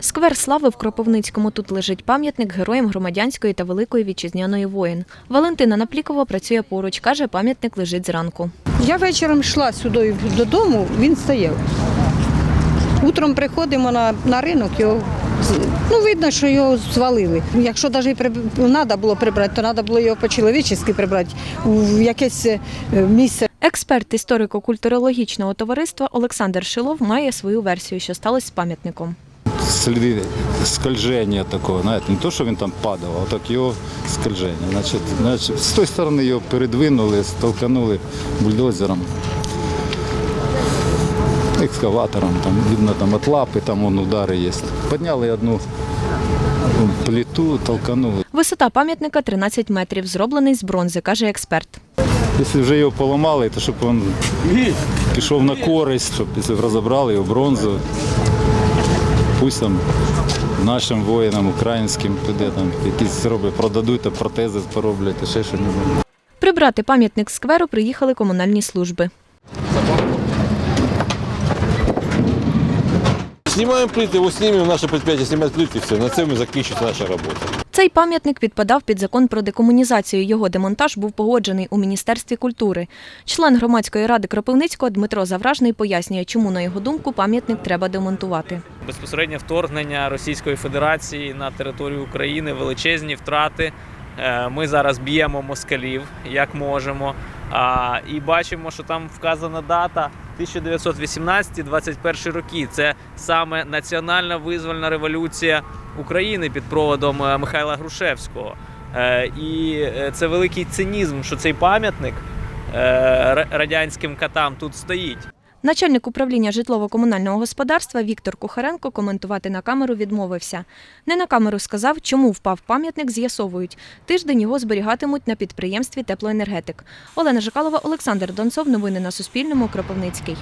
Сквер слави в Кропивницькому. Тут лежить пам'ятник героям громадянської та великої вітчизняної воїн. Валентина Наплікова працює поруч. каже, пам'ятник лежить зранку. Я вечором йшла сюди додому, він стояв. Утром приходимо на, на ринок, його ну, видно, що його звалили. Якщо навіть треба було прибрати, то треба було його по-чоловічески прибрати в якесь е, місце. Експерт історико-культурологічного товариства Олександр Шилов має свою версію, що сталося з пам'ятником. Сліди скольження такого, знаєте, не то, що він там падав, а так його скольження. Значить, значить, з тої сторони його передвинули, столканули бульдозером, екскаватором, там, видно, там от лапи, там вон удари є. Підняли одну плиту, толканули. Висота пам'ятника 13 метрів, зроблений з бронзи, каже експерт. Якщо вже його поламали, то щоб він пішов на користь, щоб розібрали його бронзу, пусть там нашим воїнам, українським піде там якісь зроблять, продадуть, а протези пороблять, і ще щось. Прибрати пам'ятник скверу приїхали комунальні служби. Снимаем плиты, его снимем, наше предприятие снимает плиты, все, на цьому закінчиться наша робота. Цей пам'ятник підпадав під закон про декомунізацію. Його демонтаж був погоджений у Міністерстві культури. Член громадської ради Кропивницького Дмитро Завражний пояснює, чому, на його думку, пам'ятник треба демонтувати. безпосереднє вторгнення Російської Федерації на територію України, величезні втрати. Е, Ми зараз б'ємо москалів як можемо. І бачимо, що там вказана дата 1918-21 роки. Це саме національна визвольна революція України під проводом е, Михайла Грушевського. Е, І е, це великий цинізм, що цей пам'ятник радянським катам тут стоїть. Начальник управління житлово-комунального господарства Віктор Кухаренко коментувати на камеру відмовився. Не на камеру сказав, чому впав пам'ятник, з'ясовують. Тиждень його зберігатимуть на підприємстві теплоенергетик. Олена Жикалова, Олександр Донцов. Новини на Суспільному. Кропивницький.